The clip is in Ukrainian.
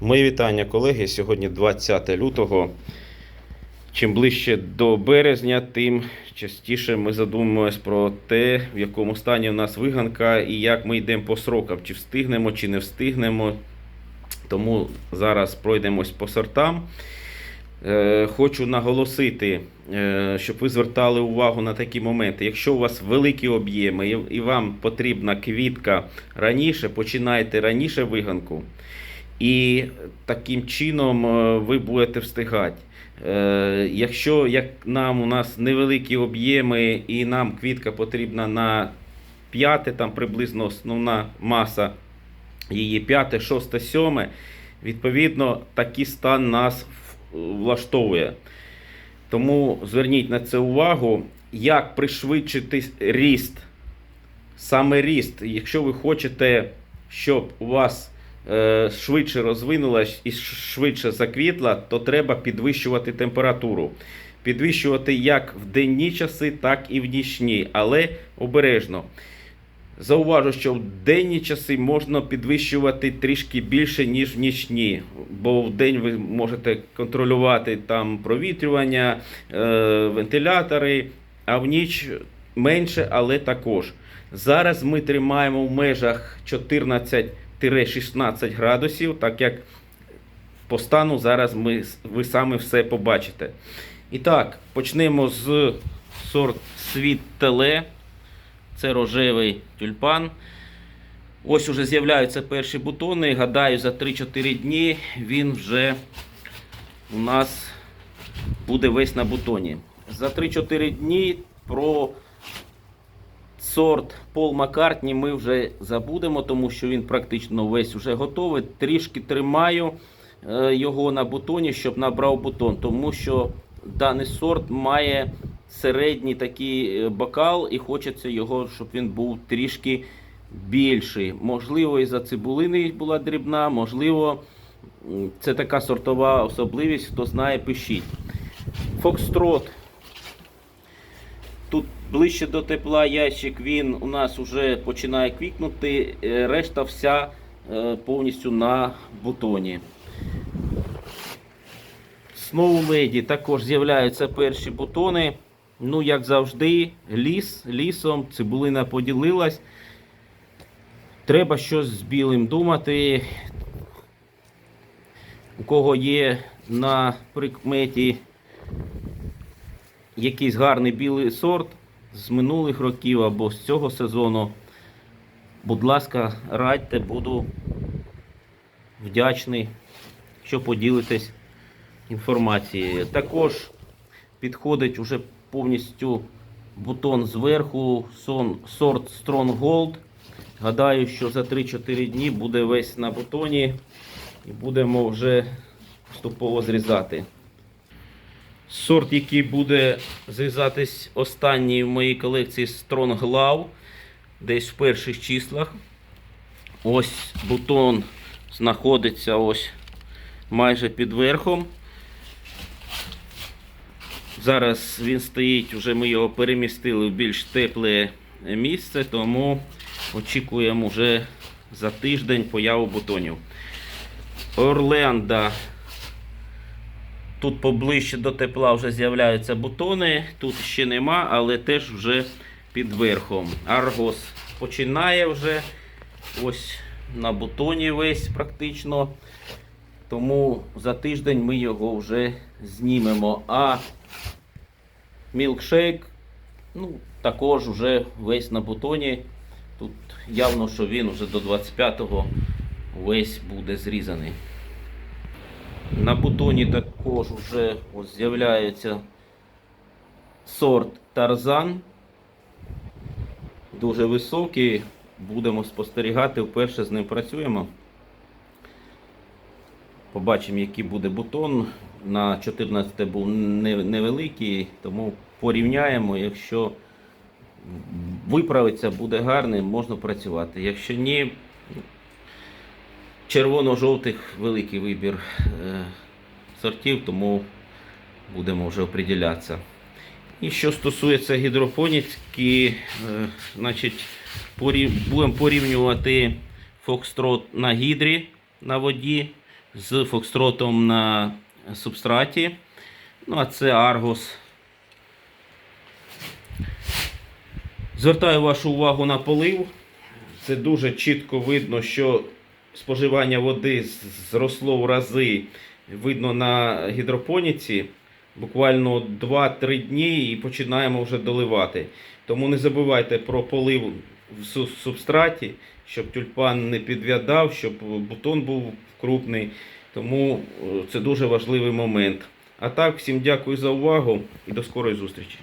Мої вітання, колеги. Сьогодні 20 лютого. Чим ближче до березня, тим частіше ми задумуємось про те, в якому стані в нас виганка і як ми йдемо по срокам, чи встигнемо, чи не встигнемо. Тому зараз пройдемось по сортам. Е, Хочу наголосити, е, щоб ви звертали увагу на такі моменти. Якщо у вас великі об'єми і вам потрібна квітка раніше, починайте раніше виганку. І таким чином е, ви будете встигати. Е, Якщо як нам у нас невеликі об'єми і нам квітка потрібна на п'яте, там приблизно основна маса її п'яте, шосте, сьоме, відповідно, такий стан нас влаштовує. Тому зверніть на це увагу, як пришвидшити ріст. Саме ріст, якщо ви хочете, щоб у вас швидше розвинулась і швидше заквітла, то треба підвищувати температуру. Підвищувати як в денні часи, так і в нічні, але обережно. Зауважу, що в денні часи можна підвищувати трішки більше, ніж в нічні, бо в день ви можете контролювати там провітрювання, е, вентилятори, а в ніч менше, але також. Зараз ми тримаємо в межах 14-16 градусів, так як по стану зараз ми, ви самі все побачите. І так, почнемо з сорт Світ Теле. Це рожевий тюльпан. Ось уже з'являються перші бутони. Гадаю, за 3-4 дні він вже у нас буде весь на бутоні. За 3-4 дні про сорт Пол Маккартні ми вже забудемо, тому що він практично весь вже готовий. Трішки тримаю е, його на бутоні, щоб набрав бутон, тому що даний сорт має середній такий е, бокал і хочеться його, щоб він був трішки більший. Можливо, із-за цибулини була дрібна, можливо, це така сортова особливість, хто знає, пишіть. Фокстрот. Ближче до тепла ящик він у нас вже починає квікнути, е, решта вся е, повністю на бутоні. Snow Lady також з'являються перші бутони. Ну, як завжди, ліс лісом, цибулина поділилась. Треба щось з білим думати. У кого є на прикметі якийсь гарний білий сорт з минулих років або з цього сезону, будь ласка, радьте, буду вдячний, що поділитесь інформацією. Також підходить уже повністю бутон зверху, сорт Stronghold. Гадаю, що за 3-4 дні буде весь на бутоні і будемо вже поступово зрізати. Сорт, який буде зрізатись останній в моїй колекції Strong Love, десь в перших числах. Ось бутон знаходиться ось майже під верхом. Зараз він стоїть, вже ми його перемістили в більш тепле місце, тому очікуємо вже за тиждень появу бутонів. Орленда. Тут поближче до тепла вже з'являються бутони. Тут ще нема, але теж вже під верхом. Аргос починає вже ось на бутоні весь практично. Тому за тиждень ми його вже знімемо. А мілкшейк ну, також вже весь на бутоні. Тут явно, що він вже до 25-го весь буде зрізаний. На бутоні також вже з'являється сорт Тарзан. Дуже високий. Будемо спостерігати, вперше з ним працюємо. Побачимо, який буде бутон. На 14 був невеликий, тому порівняємо. Якщо виправиться, буде гарний, можна працювати. Якщо ні, червоно-жовтих великий вибір е, сортів, тому будемо вже оприділятися. І що стосується гідропоніки, е, значить, порів- будемо порівнювати фокстрот на гідрі на воді з фокстротом на субстраті. Ну, а це Argos. Звертаю вашу увагу на полив. Це дуже чітко видно, що споживання води зросло в рази. Видно на гідропоніці. Буквально 2-3 дні і починаємо вже доливати. Тому не забувайте про полив в субстраті, щоб тюльпан не підв'ядав, щоб бутон був крупний. Тому е, це дуже важливий момент. А так, всім дякую за увагу і до скорої зустрічі.